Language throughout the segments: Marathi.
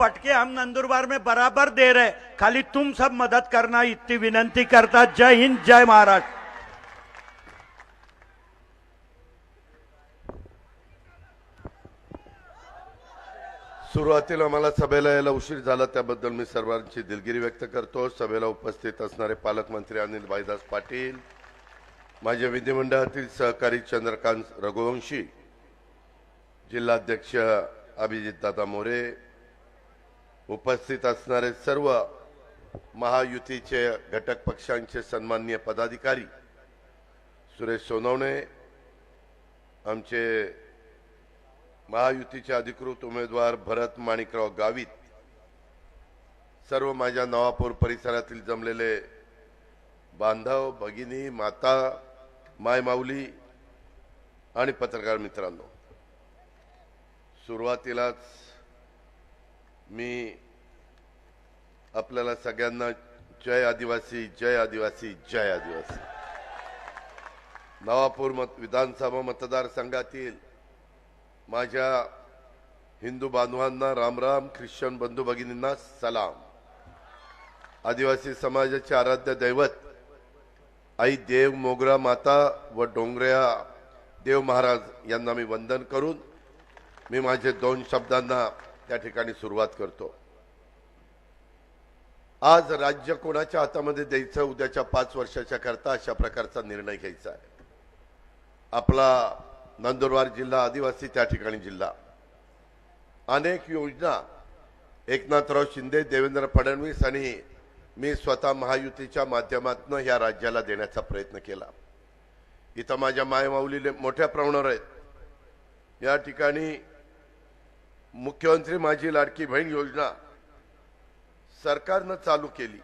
पटके हम नंदुरबार में बराबर दे रहे खाली तुम सब मदद करना इतनी विनंती करता जय हिंद जय महाराष्ट्र। सुरुवातीला मला सभेला यायला उशीर झाला त्याबद्दल मी सर्वांची दिलगिरी व्यक्त करतो. सभेला उपस्थित असणारे पालकमंत्री अनिल भाईदास पाटील माझे विधिमंडळातील सहकारी चंद्रकांत रघुवंशी जिल्हाध्यक्ष अभिजित दादा मोरे उपस्थित असणारे सर्व महायुतीचे घटक पक्षांचे सन्माननीय पदाधिकारी सुरेश सोनवणे आमचे महायुतीचे अधिकृत उमेदवार भरत माणिकराव गावित सर्व माझ्या नवापूर परिसरातील जमलेले बांधव भगिनी माता मायमाऊली आणि पत्रकार मित्रांनो सुरुवातीलाच मी आपल्याला सगळ्यांना जय आदिवासी जय आदिवासी जय आदिवासी. नवापूर मत विधानसभा मतदारसंघातील माझ्या हिंदू बांधवांना रामराम ख्रिश्चन बंधू भगिनींना सलाम. आदिवासी समाजाचे आराध्य दैवत आई देव मोगरा माता व डोंगऱ्या देव महाराज यांना मी वंदन करून मी माझे दोन शब्दांना त्या ठिकाणी सुरुवात करतो. आज राज्य कोणाच्या हातामध्ये द्यायचं उद्याच्या पाच वर्षाच्या करता अशा प्रकारचा निर्णय घ्यायचा आहे. आपला नंदुरबार जिल्हा आदिवासी त्या ठिकाणी जिल्हा. अनेक योजना एकनाथराव शिंदे देवेंद्र फडणवीस आणि मी स्वतः महायुतीच्या माध्यमातून ह्या राज्याला देण्याचा प्रयत्न केला. इथं माझ्या मायमाऊलीले मोठ्या प्रमाणावर आहेत. या ठिकाणी मुख्यमंत्री माझी लाडकी बहीण योजना सरकारनं चालू केली.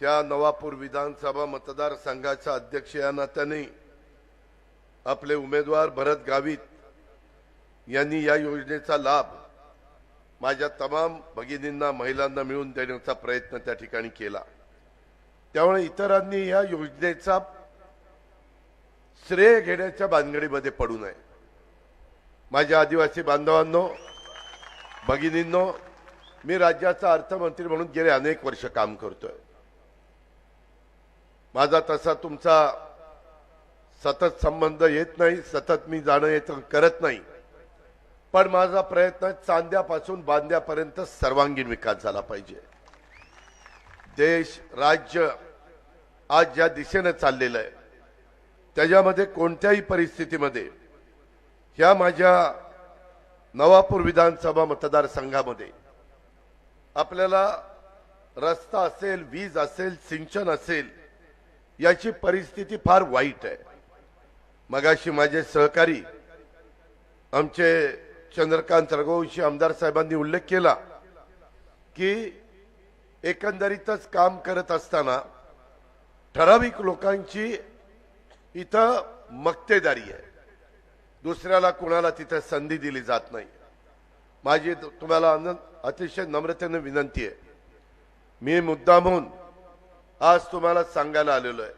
ह्या नवापूर विधानसभा मतदारसंघाचा अध्यक्ष या नात्याने आपले उमेदवार भरत गावित यांनी या योजनेचा लाभ माझ्या तमाम भगिनींना महिलांना मिळून देण्याचा प्रयत्न त्या ठिकाणी केला. त्यामुळे इतरांनी या योजनेचा श्रेय घेण्याच्या बांधगडीमध्ये पडू नये. माझ्या आदिवासी बांधवांनो भगिनींनो मी राज्याचा अर्थमंत्री म्हणून गेले अनेक वर्ष काम करतोय. माझा तसा तुमचा सतत संबंध येत नाही सतत मी जाणं येतं करत नाही. पण माझा प्रयत्न चांद्यापासून बांद्यापर्यंत सर्वांगीण विकास झाला पाहिजे. देश राज्य आज ज्या दिशेनं चाललेलं आहे त्याच्यामध्ये कोणत्याही परिस्थितीमध्ये ह्या माझ्या नवापूर विधानसभा मतदारसंघामध्ये आपल्याला रस्ता असेल वीज असेल सिंचन असेल याची परिस्थिती फार वाईट आहे. मगाशी माझे सहकारी आमचे चंद्रकांत रघुवंशी आमदार साहेबांनी उल्लेख केला की एकंदरीतच काम करत असताना ठराविक लोकांची इथं मक्तेदारी आहे. दुसऱ्याला कुणाला तिथं संधी दिली जात नाही. माझी तुम्हाला आनंद अतिशय नम्रतेने विनंती आहे. मी मुद्दामहून आज तुम्हाला सांगायला आलेलो आहे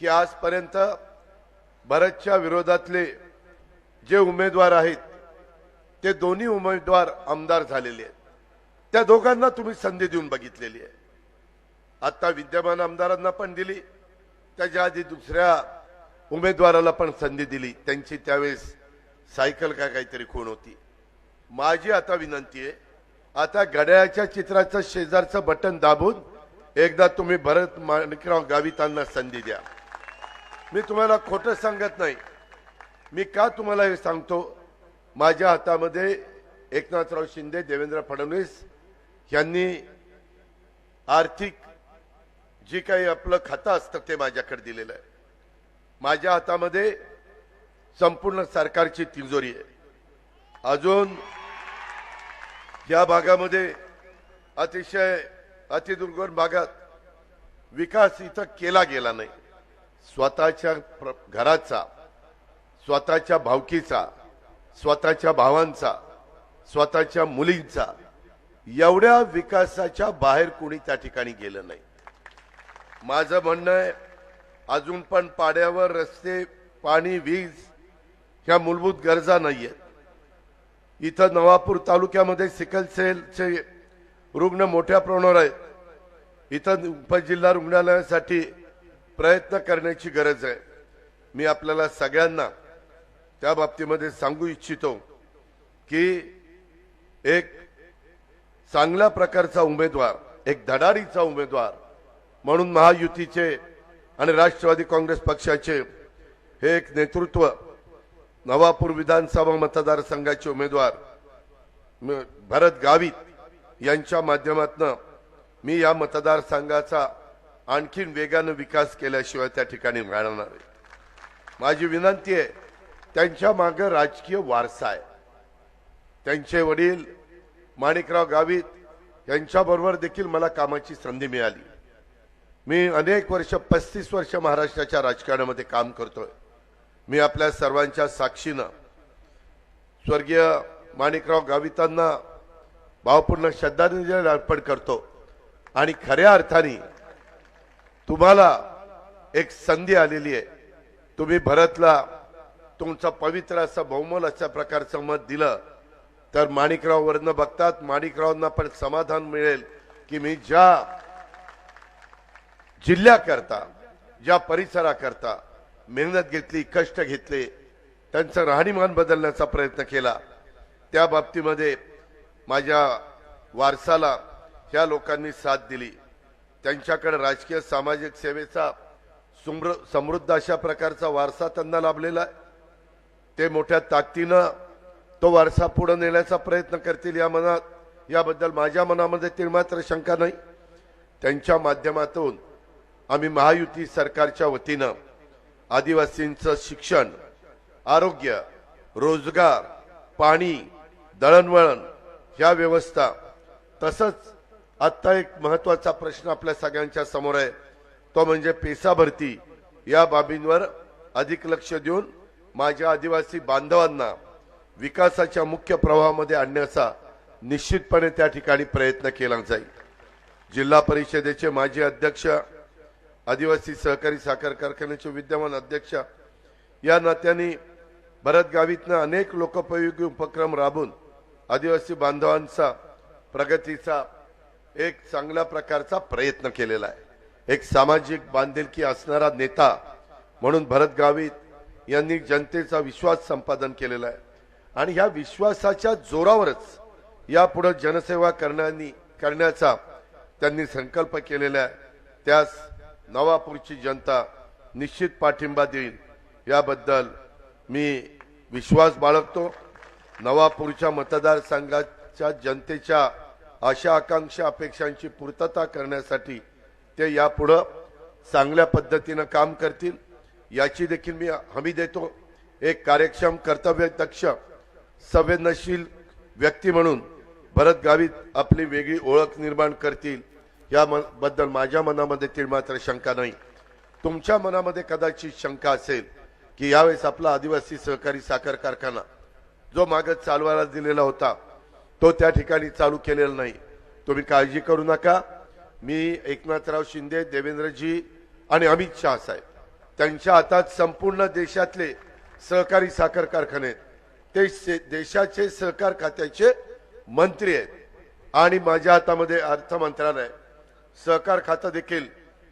की आजपर्यंत बऱ्याचशा विरोधातले जे उमेदवार आहेत ते दोन्ही उमेदवार आमदार झालेले आहेत. त्या दोघांना तुम्ही संधी देऊन बघितलेली आहे. आत्ता विद्यमान आमदारांना पण दिली त्याच्या आधी दुसऱ्या उमेदवाराला पण संधी दिली. त्यांची त्यावेळेस सायकल का काहीतरी खूण होती. माझी आता विनंती आहे आता घड्याळाच्या चित्राचं शेजारचं बटन दाबून एकदा तुम्ही भरत माणिकराव गावितांना संधी द्या. मी तुम्हाला खोटं सांगत नाही. मी का तुम्हाला हे सांगतो? माझ्या हातामध्ये एकनाथराव शिंदे देवेंद्र फडणवीस यांनी आर्थिक जी काही आपलं खातं असतं ते माझ्याकडे दिलेलं आहे. माझ्या हातामध्ये संपूर्ण सरकारची तिजोरी आहे. अजून या भागामध्ये अतिशय अतिदुर्गम भागात विकास इथं केला गेला नाही. स्वतःच्या प्र- घराचा स्वतःच्या भावकीचा स्वतःच्या भावांचा स्वतःच्या मुलींचा एवढ्या विकासाच्या बाहेर कोणी त्या ठिकाणी गेलं नाही. माझं म्हणणं आहे अजून पण पाड्यावर रस्ते पाणी वीज ह्या मूलभूत गरजा नाही आहेत इथं नवापूर तालुक्यामध्ये सिकल सेलचे रुग्ण मोठ्या प्रमाणावर आहेत. इथं उपजिल्हा रुग्णालयासाठी प्रयत्न करण्याची गरज आहे. मी आपल्याला सगळ्यांना त्या बाबतीमध्ये सांगू इच्छितो की एक चांगल्या प्रकारचा उमेदवार एक धडाडीचा उमेदवार म्हणून महायुतीचे आणि राष्ट्रवादी काँग्रेस पक्षाचे हे एक नेतृत्व नवापूर विधानसभा मतदारसंघाचे उमेदवार भरत गावित यांच्या माध्यमातून मी या मतदारसंघाचा आणखीन वेगानं विकास केल्याशिवाय त्या ठिकाणी राहणार आहे माझी विनंती आहे त्यांच्या मागे राजकीय वारसा आहे. त्यांचे वडील माणिकराव गावित यांच्याबरोबर देखील मला कामाची संधी मिळाली. मी अनेक वर्ष पस्तीस वर्ष महाराष्ट्राच्या राजकारणामध्ये काम करतोय. मी आपल्या सर्वांच्या साक्षीनं स्वर्गीय माणिकराव गावितांना भावपूर्ण श्रद्धांजली अर्पण करतो. आणि खऱ्या अर्थाने तुम्हाला एक संधी आलेली आहे. तुम्ही भरतला तुमचं पवित्र असं बहुमोल अशा प्रकारचं मत दिलं तर माणिकराव वरनं बघतात. माणिकरावांना पण समाधान मिळेल की मी ज्या जिल्ह्याकरता ज्या परिसराकरता मेहनत घेतली कष्ट घेतले त्यांचं राहणीमान बदलण्याचा प्रयत्न केला त्या बाबतीमध्ये माझ्या वारसाला ह्या लोकांनी साथ दिली. त्यांच्याकडे राजकीय सामाजिक सेवेचा सुमृ समृद्ध अशा प्रकारचा वारसा त्यांना लाभलेला आहे. ते मोठ्या ताकदीनं तो वारसा पुढे नेण्याचा प्रयत्न करतील या मनात याबद्दल माझ्या मनामध्ये ती मात्र शंका नाही. त्यांच्या माध्यमातून आम्ही महायुती सरकारच्या वतीनं आदिवासींचं शिक्षण आरोग्य रोजगार पाणी दळणवळण ह्या व्यवस्था तसंच आत्ता एक महत्त्वाचा प्रश्न आपल्या सगळ्यांच्या समोर आहे. तो म्हणजे पेसा भरती या बाबींवर अधिक लक्ष देऊन माझ्या आदिवासी बांधवांना विकासाच्या मुख्य प्रवाहामध्ये आणण्याचा निश्चितपणे त्या ठिकाणी प्रयत्न केला जाईल. जिल्हा परिषदेचे माजी अध्यक्ष आदिवासी सहकारी साखर कारखान्याचे विद्यमान अध्यक्ष या नात्याने भरतगावीतनं अनेक लोकोपयोगी उपक्रम राबून आदिवासी बांधवांचा प्रगतीचा एक चांगल्या प्रकारचा प्रयत्न केलेला आहे. एक सामाजिक बांधिलकी असणारा नेता म्हणून भरत गावित यांनी जनतेचा विश्वास संपादन केलेला आहे. आणि ह्या विश्वासाच्या जोरावरच यापुढं जनसेवा करण्यानी करण्याचा त्यांनी संकल्प केलेला आहे. त्यास नवापूरची जनता निश्चित पाठिंबा देईल याबद्दल मी विश्वास बाळगतो. नवापूरच्या मतदारसंघाच्या जनतेच्या आशा आकांक्षा अपेक्षांची पूर्तता करण्यासाठी ते यापुढं चांगल्या पद्धतीनं काम करतील. याची देखील मी हमी देतो. एक कार्यक्षम कर्तव्यदक्ष संवेदनशील व्यक्ती म्हणून भरत गावित आपली वेगळी ओळख निर्माण करतील. या म- बद्दल माझ्या मनामध्ये ती मात्र शंका नाही. तुमच्या मनामध्ये कदाचित शंका असेल की यावेळेस आपला आदिवासी सहकारी साखर कारखाना जो मागत चालवायला दिलेला होता तो त्या ठिकाणी चालू केलेला नाही. तुम्ही काळजी करू नका. मी एकनाथराव शिंदे देवेंद्रजी आणि अमित शहा साहेब त्यांच्या हातात संपूर्ण देशातले सहकारी साखर कारखाने आहेत. ते देशाचे सहकार खात्याचे मंत्री आहेत. आणि माझ्या हातामध्ये अर्थ मंत्रालय आहे. सहकार खातं देखील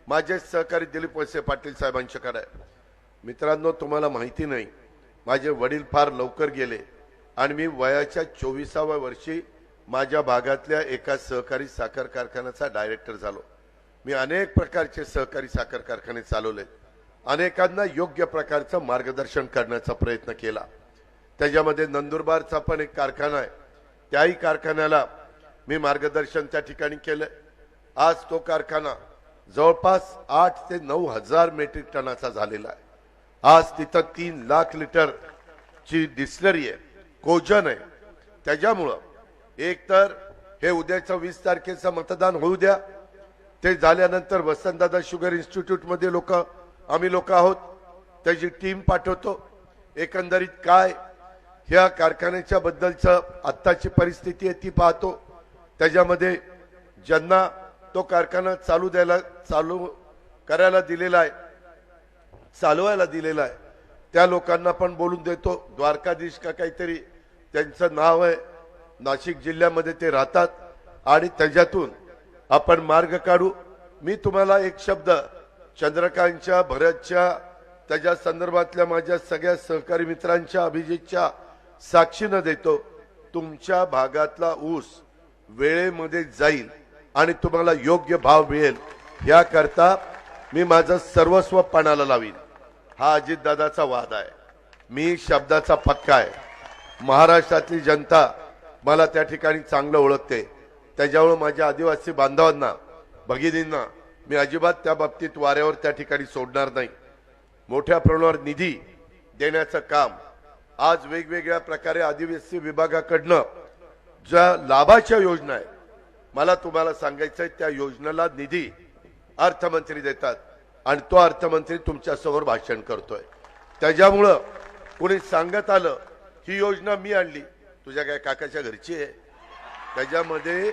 माझे सहकारी दिलीप वळसे पाटील साहेबांच्याकडे आहे मित्रांनो तुम्हाला माहिती नाही माझे वडील फार लवकर गेले आणि मी वयाच्या चोवीसाव्या वर्षी माझ्या भागातल्या एका सहकारी साखर कारखान्याचा डायरेक्टर झालो. मी अनेक प्रकारचे सहकारी साखर कारखाने चालवले. अनेकांना योग्य प्रकारचं मार्गदर्शन करण्याचा प्रयत्न केला. त्याच्यामध्ये नंदुरबारचा पण एक कारखाना आहे. त्याही कारखान्याला मी मार्गदर्शन त्या ठिकाणी केलं. आज तो कारखाना जवळपास आठ ते नऊ हजार मेट्रिक टनाचा झालेला आहे. आज तिथं तीन लाख लिटर ची डिस्लरी आहे कोजन आहे. त्याच्यामुळं एक तर हे उद्याचं वीस तारखेचं मतदान होऊ द्या. ते झाल्यानंतर वसंतदादा शुगर इन्स्टिट्यूटमध्ये लोक आम्ही लोक आहोत. त्याची टीम पाठवतो. एकंदरीत काय ह्या कारखान्याच्या बद्दलचं आत्ताची परिस्थिती आहे ती पाहतो. त्याच्यामध्ये ज्यांना तो कारखाना चालू द्यायला चालू करायला दिलेला आहे चालवायला दिलेला आहे. त्या लोकांना पण बोलून देतो द्वारकाधीश का काहीतरी त्यांचं नाव आहे नाशिक जिल्ह्यामध्ये ते राहतात आणि त्याच्यातून आपण मार्ग काढू. मी तुम्हाला एक शब्द चंद्रकांतच्या भरतच्या त्याच्या संदर्भातल्या माझ्या सगळ्या सहकारी मित्रांच्या अभिजितच्या साक्षीनं देतो तुमच्या भागातला ऊस वेळेमध्ये जाईल. आणि तुम्हाला योग्य भाव मिळेल. याकरता मी माझं सर्वस्व पणाला लावीन. हा अजितदादाचा वाद आहे. मी शब्दाचा पक्का आहे. महाराष्ट्रातली जनता मला त्या ठिकाणी चांगलं ओळखते. त्याच्यामुळे माझ्या आदिवासी बांधवांना भगिनींना मी अजिबात त्या बाबतीत वाऱ्यावर त्या ठिकाणी सोडणार नाही. मोठ्या प्रमाणावर निधी देण्याचं काम आज वेगवेगळ्या प्रकारे आदिवासी विभागाकडनं ज्या लाभाच्या योजना आहेत मला तुम्हाला सांगायचं आहे त्या योजनेला निधी अर्थमंत्री देतात आणि तो अर्थमंत्री तुमच्यासमोर भाषण करतोय. त्याच्यामुळं कोणी सांगत आलं ही योजना मी आणली. तुझ्या काय काकाच्या घरची आहे? त्याच्यामध्ये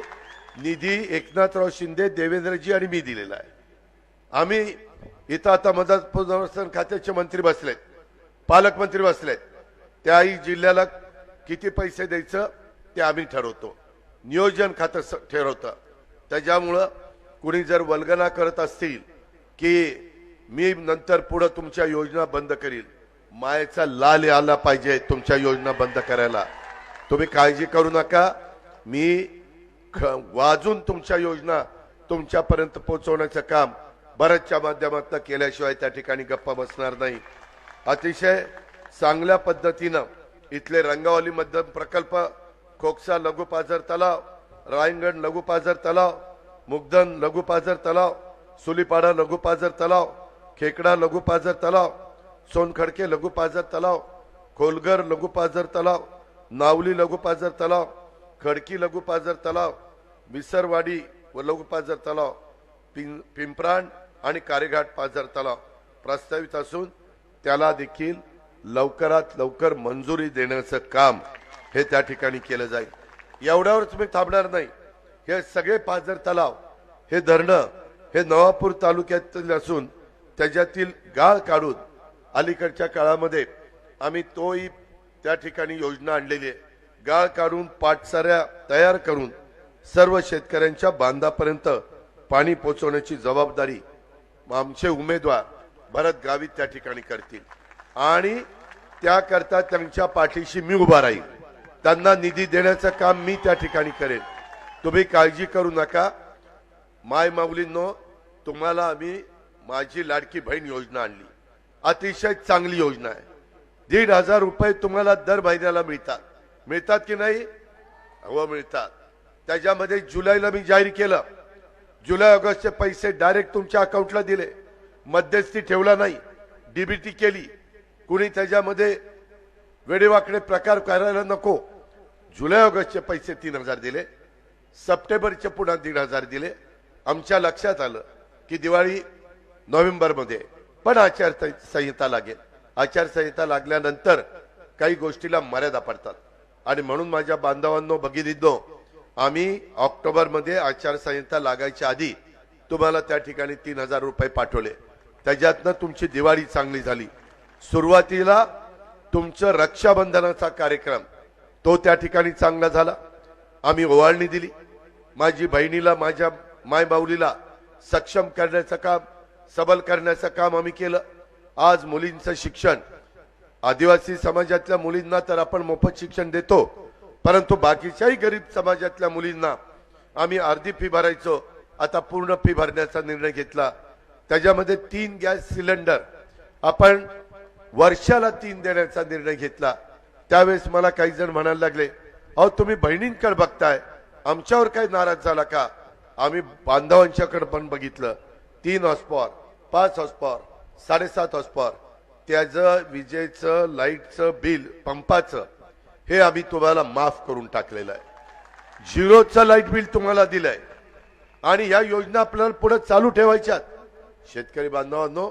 निधी एकनाथराव शिंदे देवेंद्रजी आणि मी दिलेला आहे. आम्ही इथं आता मदत पुनर्वसन खात्याचे मंत्री बसलेत पालकमंत्री बसलेत. त्याही जिल्ह्याला किती पैसे द्यायचं ते आम्ही ठरवतो. नियोजन खातं ठरवतं त्याच्यामुळं कुणी जर वल्गना करत असतील की मी नंतर पुढं तुमच्या योजना बंद करील मायेचा लाल आला पाहिजे तुमच्या योजना बंद करायला. तुम्ही काळजी करू नका. मी ख- वाजून तुमच्या योजना तुमच्यापर्यंत पोहोचवण्याचं काम बऱ्याचशा माध्यमातून केल्याशिवाय त्या ठिकाणी गप्पा बसणार नाही. अतिशय चांगल्या पद्धतीनं इथले रंगावली मध्यम प्रकल्प खोकसा लघुपाझर तलाव रायगड लघुपाझर तलाव मुगदन लघुपाझर तलाव सुलीपाडा लघुपाझर तलाव खेकडा लघुपाझर तलाव सोनखडके लघुपाझर तलाव खोलगर लघुपाझर तलाव नावली लघुपाझर तलाव खडकी लघुपाझर तलाव विसरवाडी व लघुपाझर तलाव पिं- पिंपराण आणि कारेघाट पाझर तलाव प्रस्तावित असून त्याला देखील लवकरात लवकर मंजुरी देण्याचं काम हे त्या ठिकाणी केलं जाईल. एवढ्यावरच मी थांबणार नाही. हे सगळे पाझर तलाव हे धरणं हे नवापूर तालुक्यातील असून त्याच्यातील गाळ काढून अलीकडच्या काळामध्ये आम्ही तोही त्या ठिकाणी योजना आणलेली आहे. गाळ काढून पाटसाऱ्या तयार करून सर्व शेतकऱ्यांच्या बांधापर्यंत पाणी पोचवण्याची जबाबदारी आमचे उमेदवार भरत गावित त्या ठिकाणी करतील. आणि त्याकरता त्यांच्या पाठीशी मी उभा राहील. त्यांना निधी देण्याचं काम मी त्या ठिकाणी करेन. तुम्ही काळजी करू नका. माय माऊलींनो तुम्हाला आम्ही माझी लाडकी बहीण योजना आणली. अतिशय चांगली योजना आहे. दीड हजार रुपये तुम्हाला दर महिन्याला मिळतात. मिळतात की नाही? हो मिळतात. त्याच्यामध्ये जुलैला मी जाहीर केलं. जुलै ऑगस्टचे पैसे डायरेक्ट तुमच्या अकाउंटला दिले. मध्यस्थी ठेवला नाही. डीबीटी केली. कुणी त्याच्यामध्ये वेडेवाकडे प्रकार करायला नको. जुलै ऑगस्टचे पैसे तीन हजार दिले. सप्टेंबरचे पुन्हा दीड हजार दिले. आमच्या लक्षात आलं की दिवाळी नोव्हेंबरमध्ये पण आचारसंहिता लागेल. आचारसंहिता लागल्यानंतर काही गोष्टीला मर्यादा पडतात. आणि म्हणून माझ्या बांधवांनो भगिनींनो आम्ही ऑक्टोबरमध्ये आचारसंहिता लागायच्या आधी तुम्हाला त्या ठिकाणी तीन हजार रुपये पाठवले. त्याच्यातनं तुमची दिवाळी चांगली झाली. सुरुवातीला तुमचं रक्षाबंधनाचा कार्यक्रम तो त्या ठिकाणी चांगला झाला. आम्ही ओवाळणी दिली. माझी बहिणीला माझ्या मायबाऊलीला सक्षम करण्याचं काम सबल करण्याचं काम आम्ही केलं. आज मुलींचं शिक्षण आदिवासी समाजातल्या मुलींना तर आपण मोफत शिक्षण देतो परंतु बाकीच्याही गरीब समाजातल्या मुलींना आम्ही अर्धी फी भरायचो आता पूर्ण फी भरण्याचा निर्णय घेतला. त्याच्यामध्ये तीन गॅस सिलेंडर आपण वर्षाला तीन देण्याचा निर्णय घेतला. त्यावेळेस मला काही जण म्हणायला लागले अहो तुम्ही बहिणींकडे बघताय आमच्यावर काय नाराज झाला का? आम्ही बांधवांच्याकडे पण बघितलं. तीन हॉस्पॉर पाच हॉस्पॉर साडेसात हॉस्पॉर त्याचं विजेचं लाईटचं बिल पंपाचं हे आम्ही तुम्हाला माफ करून टाकलेलं आहे. झिरोचं लाइट बिल तुम्हाला दिलंय. आणि या योजना आपल्याला पुढे चालू ठेवायच्यात. शेतकरी बांधवांनो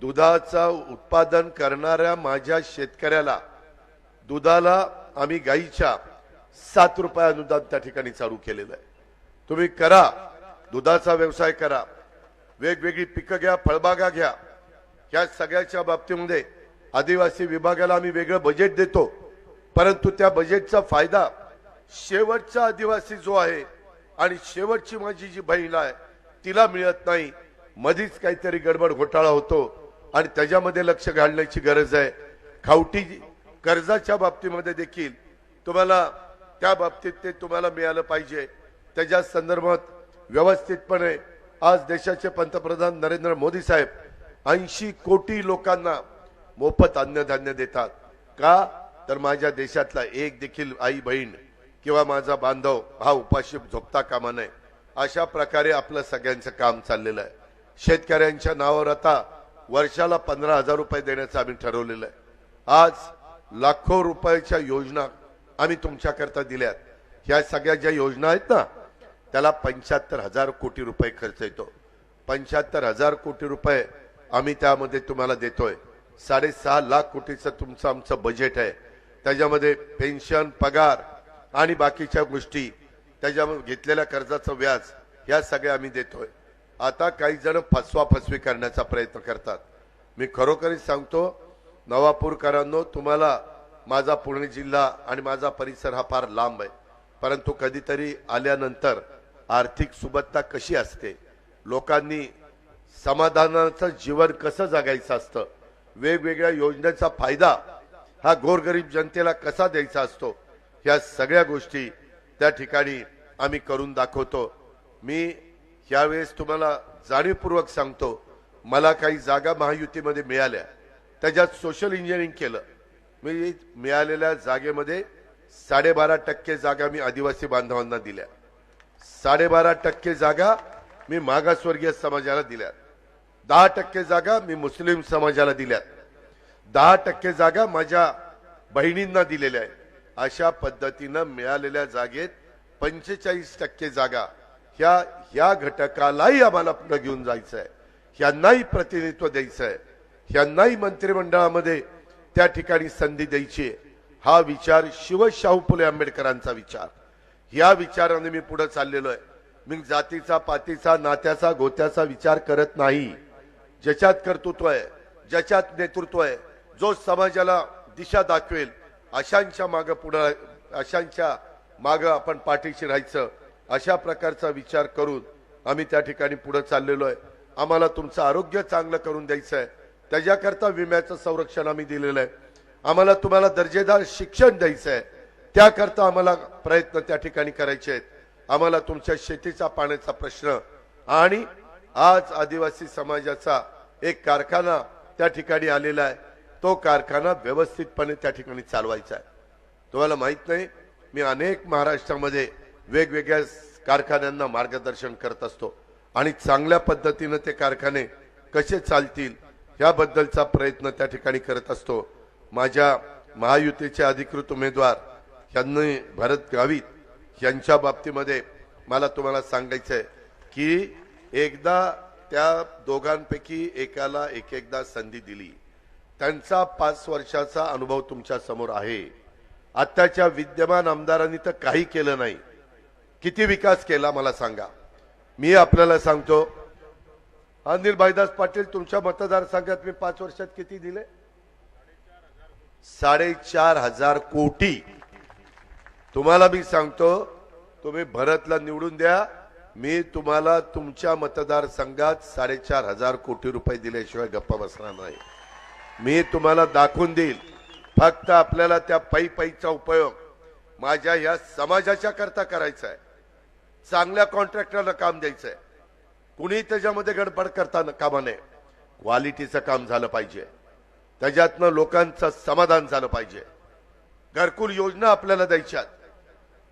दुधाचा उत्पादन करणाऱ्या माझ्या शेतकऱ्याला दुधाला आम्ही गाईच्या सात रुपये अनुदान त्या ठिकाणी चालू केलेलं आहे. तुम्ही करा दुधाचा व्यवसाय करा वेगवेगळी पिकं घ्या फळबागा घ्या. या सगळ्याच्या बाबतीमध्ये आदिवासी विभागाला आम्ही वेगळं बजेट देतो. परंतु त्या बजेटचा फायदा शेवटचा आदिवासी जो आहे आणि शेवटची माझी जी बहीण आहे तिला मिळत नाही. मधीच काहीतरी गडबड घोटाळा होतो. आणि त्याच्यामध्ये लक्ष घालण्याची गरज आहे. खावटी कर्जाच्या बाबतीमध्ये देखील तुम्हाला त्या बाबतीत ते तुम्हाला मिळालं पाहिजे. त्याच्या संदर्भात व्यवस्थितपणे आज देशाचे पंतप्रधान नरेंद्र मोदी साहेब ऐंशी कोटी लोकांना मोफत अन्नधान्य देतात. का? तर माझ्या देशातला एक देखील आई बहीण किंवा माझा बांधव हा उपाशी झोपता कामा नये. अशा प्रकारे आपलं सगळ्यांचं काम चाललेलं आहे. शेतकऱ्यांच्या नावावर आता वर्षाला पंधरा हजार रुपये देण्याचं आम्ही ठरवलेलं आहे. आज लाखो रुपयाच्या योजना आम्ही तुमच्याकरता दिल्यात ह्या सगळ्या ज्या योजना आहेत ना त्याला पंच्याहत्तर हजार कोटी रुपये खर्च येतो. पंच्याहत्तर हजार कोटी रुपये आम्ही त्यामध्ये तुम्हाला देतोय. साडेसहा लाख कोटीचं तुमचं आमचं बजेट आहे. त्याच्यामध्ये पेन्शन पगार आणि बाकीच्या गोष्टी त्याच्यामध्ये घेतलेल्या कर्जाचं व्याज ह्या सगळ्या आम्ही देतोय. आता काही जण फसवा फसवी करण्याचा प्रयत्न करतात. मी खरोखरीच सांगतो नवापूरकरांनो तुम्हाला माझा पुणे जिल्हा आणि माझा परिसर हा फार लांब आहे. परंतु कधीतरी आल्यानंतर आर्थिक सुबत्ता कशी असते? लोकांनी समाधानाचं जीवन कसं जगायचं असतं? वेगवेगळ्या योजनेचा फायदा हा गोरगरीब जनतेला कसा द्यायचा असतो? ह्या सगळ्या गोष्टी त्या ठिकाणी आम्ही करून दाखवतो. मी यावेळेस तुम्हाला जाणीवपूर्वक सांगतो मला काही जागा महायुतीमध्ये मिळाल्या. त्याच्यात सोशल इंजिनिअरिंग केलं. मी मिळालेल्या जागेमध्ये साडेबारा टक्के जागा मी आदिवासी बांधवांना दिल्या. साडेबारा टक्के जागा मी मागासवर्गीय समाजाला दिल्या. दहा टक्के जागा मी मुस्लिम समाजाला दिल्या. दहा टक्के जागा माझ्या बहिणींना दिलेल्या आहे अशा पद्धतीनं मिळालेल्या जागेत पंचेचाळीस टक्के जागा ह्या ह्या घटकालाही आम्हाला पुढे घेऊन जायचं आहे ह्यांनाही प्रतिनिधित्व द्यायचं आहे ह्यांनाही मंत्रिमंडळामध्ये त्या ठिकाणी संधी द्यायची आहे. हा विचार शिवशाहू फुले आंबेडकरांचा विचार. या विचाराने मी पुढे चाललेलो आहे. मी जातीचा पातीचा नात्याचा गोत्याचा विचार करत नाही. ज्याच्यात कर्तृत्व आहे ज्याच्यात नेतृत्व आहे जो समाजाला दिशा दाखवेल अशांच्या माग पुढे अशांच्या माग आपण पाठीशी राहायचं अशा प्रकारचा विचार करून आम्ही त्या ठिकाणी पुढे चाललेलो आहे. आम्हाला तुमचं आरोग्य चांगलं करून द्यायचं आहे. त्याच्याकरता विम्याचं संरक्षण आम्ही दिलेलं आहे. आम्हाला तुम्हाला दर्जेदार शिक्षण द्यायचं आहे. त्याकरता आम्हाला प्रयत्न त्या ठिकाणी करायचे आहेत. आम्हाला तुमच्या शेतीचा पाण्याचा प्रश्न आणि आज आदिवासी समाजाचा एक कारखाना त्या ठिकाणी आलेला आहे. तो कारखाना व्यवस्थितपणे त्या ठिकाणी चालवायचा आहे. तुम्हाला माहीत नाही मी अनेक महाराष्ट्रामध्ये वेगवेगळ्या कारखान्यांना मार्गदर्शन करत असतो. आणि चांगल्या पद्धतीनं ते कारखाने कसे चालतील याबद्दलचा प्रयत्न त्या ठिकाणी करत असतो. माझ्या महायुतीचे अधिकृत उमेदवार यांनी भरत गावित यांच्या बाबतीमध्ये मला तुम्हाला सांगायचं आहे की एकदा त्या दोघांपैकी एकाला एक एकदा संधी दिली. त्यांचा पाच वर्षाचा अनुभव तुमच्यासमोर आहे. आत्ताच्या विद्यमान आमदारांनी तर काही केलं नाही. किती विकास केला मला सांगा. मी आपल्याला सांगतो अनिल भाईदास पाटील तुमच्या मतदारसंघात मी पाच वर्षात किती दिले? साडेचार हजार कोटी. तुम्हाला मी सांगतो तुम्ही भरतला निवडून द्या. मी तुम्हाला तुमच्या मतदारसंघात साडेचार हजार कोटी रुपये दिल्याशिवाय गप्पा बसणार नाही. मी तुम्हाला दाखवून देईल फक्त आपल्याला त्या पै पैचा उपयोग माझ्या या समाजाच्या करता करायचा आहे. चांगल्या कॉन्ट्रॅक्टरला काम द्यायचं आहे कुणी त्याच्यामध्ये गडबड करता कामा नये क्वालिटीचं काम झालं पाहिजे. त्याच्यातनं लोकांचं समाधान झालं पाहिजे. घरकुल योजना आपल्याला द्यायच्यात.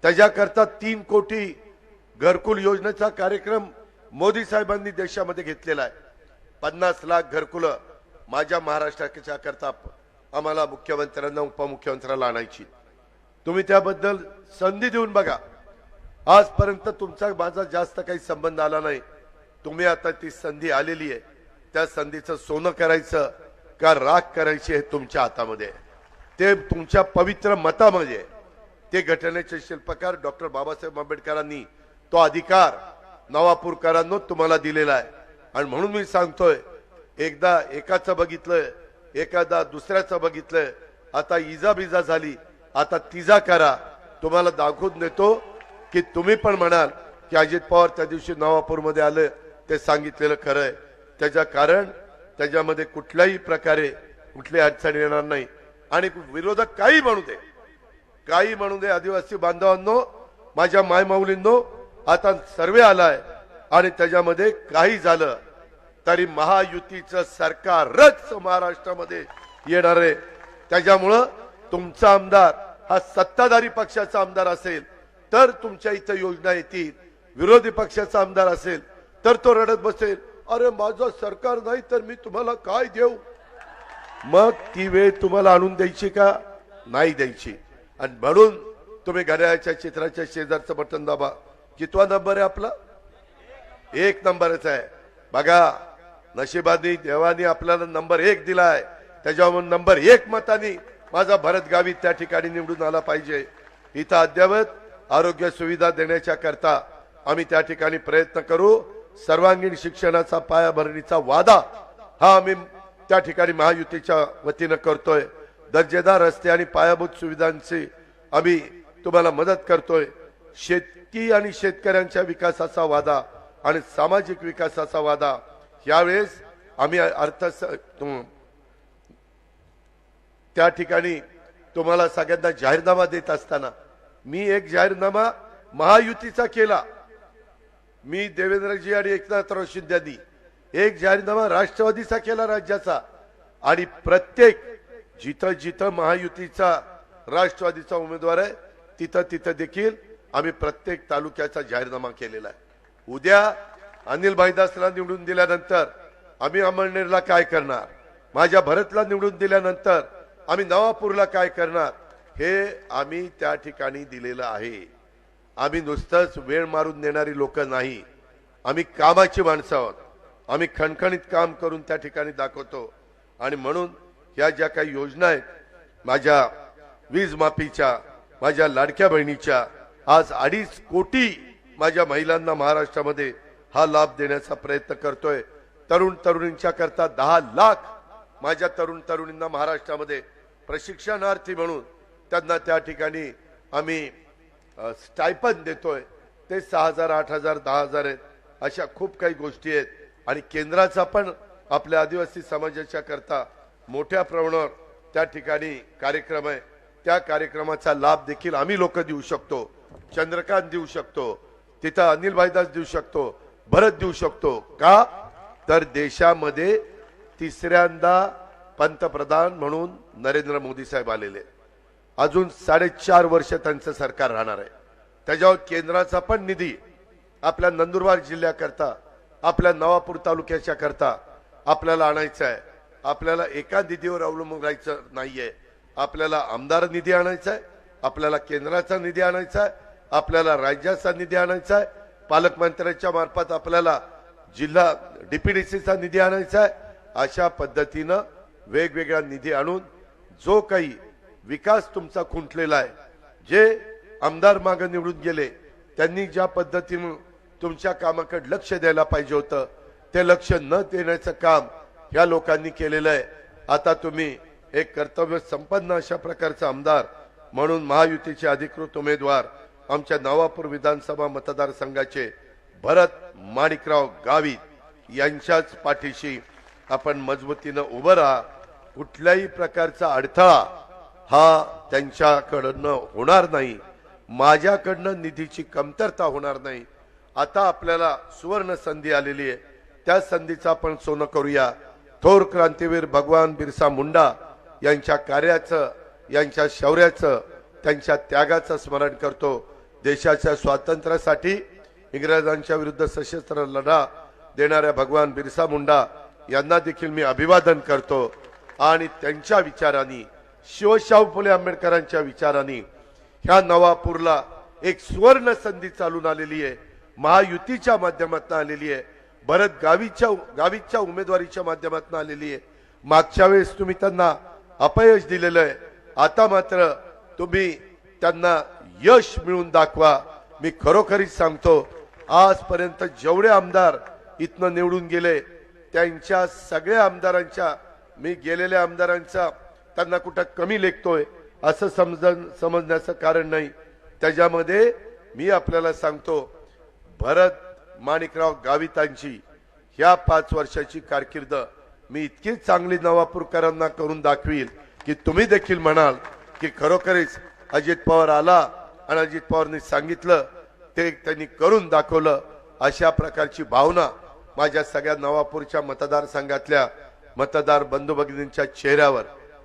त्याच्याकरता तीन कोटी घरकुल योजनेचा कार्यक्रम मोदी साहेबांनी देशामध्ये घेतलेला आहे. पन्नास लाख घरकुलं माझ्या महाराष्ट्राच्या करता आम्हाला मुख्यमंत्र्यांना उपमुख्यमंत्र्याला आणायची. तुम्ही त्याबद्दल संधी देऊन बघा. आजपर्यंत तुमचा माझा जास्त काही संबंध आला नाही. तुम्ही आता ती संधी आलेली आहे. त्या संधीचं सोनं करायचं का राख करायची हे तुमच्या हातामध्ये ते तुमच्या पवित्र मतामध्ये ते घटनेचे शिल्पकार डॉक्टर बाबासाहेब आंबेडकरांनी तो अधिकार नवापूरकरांनो तुम्हाला दिलेला आहे. आणि म्हणून मी सांगतोय एकदा एकाचं बघितलंय एखादा दुसऱ्याचं बघितलंय. आता इजा बिजा झाली आता तिजा करा. तुम्हाला दाखवून देतो की तुम्ही पण म्हणाल की अजित पवार त्या दिवशी नवापूरमध्ये आलं ते सांगितलेलं खरं आहे त्याच्या कारण त्याच्यामध्ये कुठल्याही प्रकारे कुठली अडचण येणार नाही. आणि विरोधक काही म्हणू दे काही म्हणू दे आदिवासी बांधवांनो माझ्या मायमाऊलींनो आता सर्वे आलाय आणि त्याच्यामध्ये काही झालं तरी महायुतीचं सरकारच महाराष्ट्रामध्ये येणार आहे. त्याच्यामुळं तुमचा आमदार हा सत्ताधारी पक्षाचा आमदार असेल तर तुमच्या इथं योजना येतील विरोधी पक्षाचा आमदार असेल तर तो रडत बसेल. अरे माझं सरकार नाही तर मी तुम्हाला काय देऊ? मग ती वेळ तुम्हाला आणून द्यायची का? नाही द्यायची. आणि म्हणून तुम्ही घड्याळ्याच्या चित्राच्या शेजारचं बटन दाबा. कितवा नंबर आहे आपला? एक नंबरच आहे. बघा नशिबानी देवानी आपल्याला नंबर एक दिलाय. त्याच्यावर नंबर एक मतानी माझा भरत गावी त्या ठिकाणी निवडून आला पाहिजे. इथं अद्यावत आरोग्य सुविधा देण्याच्या करता आम्ही त्या ठिकाणी प्रयत्न करू. सर्वांगीण शिक्षणाचा पायाभरणीचा वादा हा आम्ही त्या ठिकाणी महायुतीच्या वतीनं करतोय. दर्जेदार रस्ते आणि पायाभूत सुविधांची आम्ही तुम्हाला मदत करतोय. शेतकी आणि शेतकऱ्यांच्या विकासाचा वादा आणि सामाजिक विकासाचा वादा यावेळेस आम्ही अर्थ त्या ठिकाणी तुम्हाला सगळ्यांना जाहीरनामा देत असताना मी एक जाहीरनामा महायुतीचा केला. मी देवेंद्रजी आणि एकनाथराव शिंदेनी एक जाहीरनामा राष्ट्रवादीचा केला राज्याचा. आणि प्रत्येक जिथं जिथं महायुतीचा राष्ट्रवादीचा उमेदवार आहे तिथं तिथं देखील आम्ही प्रत्येक तालुक्याचा जाहीरनामा केलेला आहे. उद्या अनिल भाईदासला निवडून दिल्यानंतर आम्ही अमळनेरला काय करणार? माझ्या भरतला निवडून दिल्यानंतर आम्ही नवापूरला काय करणार? हे आम्ही त्या ठिकाणी दिलेलं आहे. आम्ही नुसतंच वेळ मारून देणारी लोक नाही. आम्ही कामाची माणसं आहोत. आम्ही खणखणीत काम करून त्या ठिकाणी दाखवतो. आणि म्हणून ह्या ज्या काही योजना आहेत माझ्या वीज माफीच्या माझ्या लाडक्या बहिणीच्या आज अडीच कोटी माझ्या महिलांना महाराष्ट्रामध्ये हा लाभ देण्याचा प्रयत्न करतोय. तरुण तरुणींच्या करता दहा लाख माझ्या तरुण तरुणींना महाराष्ट्रामध्ये प्रशिक्षणार्थी म्हणून त्यांना त्या ठिकाणी आम्ही स्टायपन देतोय. ते सहा हजार आठ हजार दहा हजार आहेत. अशा खूप काही गोष्टी आहेत. आणि केंद्राचा पण आपल्या आदिवासी समाजाच्या करता मोठ्या प्रमाणावर त्या ठिकाणी कार्यक्रम आहे. त्या कार्यक्रमाचा लाभ देखील आम्ही लोक देऊ शकतो. चंद्रकांत देऊ शकतो. तिथं अनिल भाईदास देऊ शकतो. भरत देऊ शकतो. का? तर देशामध्ये तिसऱ्यांदा पंतप्रधान म्हणून नरेंद्र मोदी साहेब आलेले आहेत. अजून साडेचार वर्ष त्यांचं सरकार राहणार आहे. त्याच्यावर केंद्राचा पण निधी आपल्या नंदुरबार जिल्ह्याकरता आपल्या नवापूर तालुक्याच्या करता आपल्याला आणायचा आहे. आपल्याला एका निधीवर अवलंबून राहायचं नाहीये. आपल्याला आमदार निधी आणायचा आहे आपल्याला केंद्राचा निधी आणायचा आहे आपल्याला राज्याचा निधी आणायचा आहे पालकमंत्र्यांच्या मार्फत आपल्याला जिल्हा डीपीडीसीचा निधी आणायचा आहे. अशा पद्धतीनं वेगवेगळा निधी आणून जो काही विकास तुमचा खुंटलेला आहे. जे आमदार मागे निवडून गेले त्यांनी ज्या पद्धतीनं तुमच्या कामाकडे लक्ष द्यायला पाहिजे होतं ते लक्ष न देण्याचं काम या लोकांनी केलेलं आहे. आता तुम्ही एक कर्तव्य संपन्न अशा प्रकारचा आमदार म्हणून महायुतीचे अधिकृत उमेदवार आमच्या नवापूर विधानसभा मतदारसंघाचे भरत माणिकराव गावित यांच्याच पाठीशी आपण मजबूतीनं उभं राहा. कुठल्याही प्रकारचा अडथळा हा त्यांच्याकडनं होणार नाही. माझ्याकडनं निधीची कमतरता होणार नाही. आता आपल्याला सुवर्ण संधी आलेली आहे. त्या संधीचा आपण सोनं करूया. थोर क्रांतीवीर भगवान बिरसा मुंडा यांच्या कार्याचं यांच्या शौर्याचं त्यांच्या त्यागाचं स्मरण करतो. देशाच्या स्वातंत्र्यासाठी इंग्रजांच्या विरुद्ध सशस्त्र लढा देणाऱ्या भगवान बिरसा मुंडा यांना देखील मी अभिवादन करतो. आणि त्यांच्या विचारांनी शिवशाहू फुले आंबेडकरांच्या विचाराने ह्या नवापूरला एक सुवर्ण संधी चालून आलेली आहे. महायुतीच्या माध्यमातून आलेली आहे. भरत गावीच्या गावीच्या उमेदवारीच्या माध्यमातून आलेली आहे. मागच्या वेळेस तुम्ही त्यांना अपयश दिलेलं आहे. आता मात्र तुम्ही त्यांना यश मिळून दाखवा. मी खरोखरीच सांगतो आजपर्यंत जेवढे आमदार इथनं निवडून गेले त्यांच्या सगळ्या आमदारांच्या मी गेलेल्या आमदारांचा त्यांना कुठं कमी लेखतोय असं समज समजण्याचं कारण नाही. त्याच्यामध्ये मी आपल्याला सांगतो भरत माणिकराव गावितांची ह्या पाच वर्षाची कारकीर्द मी इतकी चांगली नवापूरकरांना करून दाखवील की तुम्ही देखील म्हणाल की खरोखरीच अजित पवार आला आणि अजित पवारनी सांगितलं ते त्यांनी करून दाखवलं अशा प्रकारची भावना माझ्या सगळ्या नवापूरच्या मतदारसंघातल्या मतदार बंधू भगिनींच्या चेहऱ्यावर.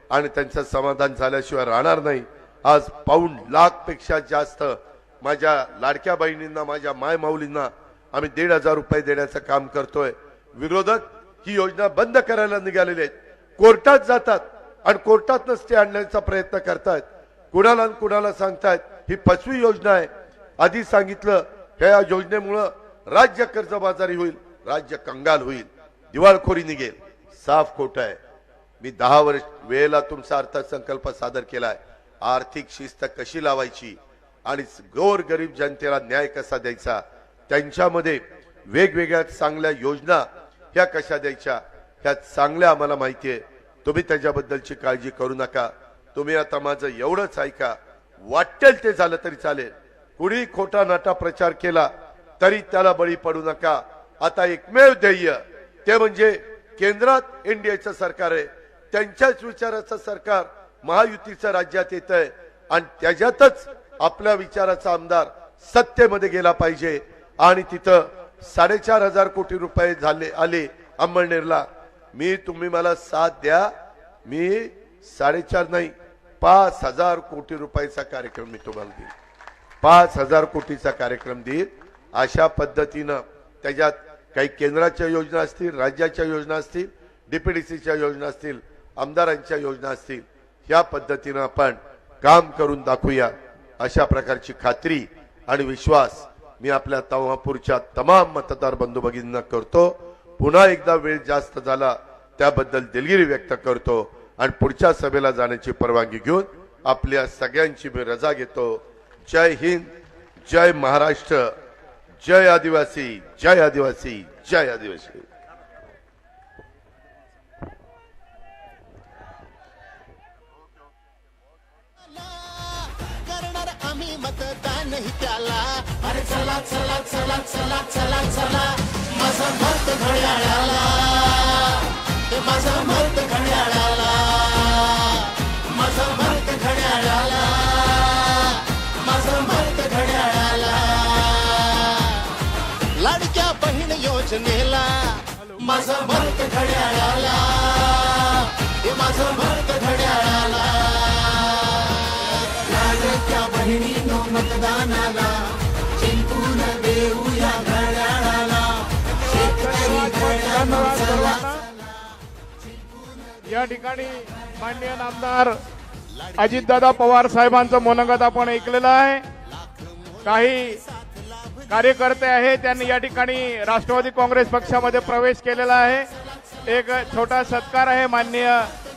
आणि त्यांचं समाधान झाल्याशिवाय राहणार नाही. आज पाऊण लाखपेक्षा जास्त माझ्या लाडक्या बहिणींना माझ्या माय माऊलींना आम्ही दीड हजार रुपये देण्याचं काम करतोय. विरोधक ही योजना बंद करायला निघालेले आहेत. कोर्टात जातात आणि कोर्टात ते आणण्याचा प्रयत्न करतायत. कुणाला कुणाला सांगतायत ही फसवी योजना आहे. आधी सांगितलं ह्या योजनेमुळं राज्य कर्जबाजारी होईल राज्य कंगाल होईल. दिवाळखोरी निघेल. साफ खोट आहे. मी दहा वर्ष वेळेला तुमचा अर्थसंकल्प सादर केलाय. आर्थिक शिस्त कशी लावायची आणि गोर गरीब जनतेला न्याय कसा द्यायचा? त्यांच्यामध्ये वेगवेगळ्या चांगल्या योजना ह्या कशा द्यायच्या? ह्या चांगल्या आम्हाला माहिती आहे. तुम्ही त्याच्याबद्दलची काळजी करू नका. तुम्ही आता माझं एवढंच ऐका. वाटेल ते झालं तरी चालेल. कुणी खोटा नाटा प्रचार केला तरी त्याला बळी पडू नका. आता एकमेव ध्येय ते म्हणजे केंद्रात एनडीएचं सरकार आहे. त्यांच्याच विचाराचं सरकार महायुतीचं राज्यात येत आहे आणि त्याच्यातच आपल्या विचाराचा आमदार सत्तेमध्ये गेला पाहिजे. आणि तिथं साडेचार हजार कोटी रुपये झाले आले अंमळनेरला मी तुम्ही मला साथ द्या. मी साडेचार नाही पाच हजार कोटी रुपयाचा कार्यक्रम मी तुम्हाला देईन. पाच हजार कोटीचा कार्यक्रम देईल अशा पद्धतीनं त्याच्यात काही केंद्राच्या योजना असतील राज्याच्या योजना असतील डीपीडीसीच्या योजना असतील आमदारांच्या योजना असतील या पद्धतीनं आपण काम करून दाखवूया. अशा प्रकारची खात्री आणि विश्वास मी आपल्या तव्हापूरच्या तमाम मतदार बंधू भगिनींना करतो. पुन्हा एकदा वेळ जास्त झाला त्याबद्दल दिलगिरी व्यक्त करतो आणि पुढच्या सभेला जाण्याची परवानगी घेऊन आपल्या सगळ्यांची मी रजा घेतो. जय हिंद जय महाराष्ट्र जय आदिवासी जय आदिवासी जय आदिवासी. नाही त्याला. अरे चला चला चला चला चला चला. माझा मत घड्याळाला. माझा मत घड्याळाला. माझा मत घड्याळाला. माझा मत घड्याळाला. लाडक्या बहीण योजनेला. माझा मत घड्याळाला. माझा मत घड्याळाला. बहिणीनो मतदानाला जिंकून देऊया घड्याळाला. शेतकरी चला या ठिकाणी माननीय नामदार अजितदादा पवार साहेबांचं मनोगत आपण ऐकलेलं आहे. काही कार्यकर्ते आहेत त्यांनी या ठिकाणी राष्ट्रवादी काँग्रेस पक्षामध्ये प्रवेश केलेला आहे. एक छोटा सत्कार आहे माननीय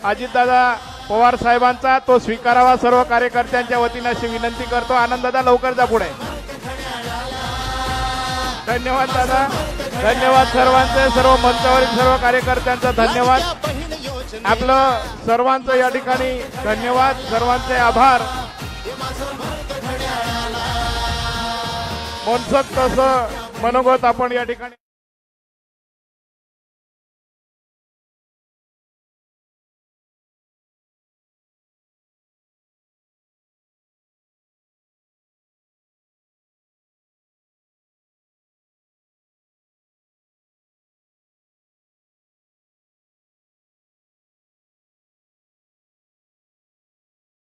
अजितदादा पवार साहेबांचा तो स्वीकारावा सर्व कार्यकर्त्यांच्या वतीनं अशी विनंती करतो. आनंददादा लवकर जा पुढे. धन्यवाद दादा. धन्यवाद सर्वांचे सर्व मंचावरील सर्व कार्यकर्त्यांचा धन्यवाद. आपलं सर्वांचं या ठिकाणी धन्यवाद. सर्वांचे आभार. मनसत तसं मनोगत आपण या ठिकाणी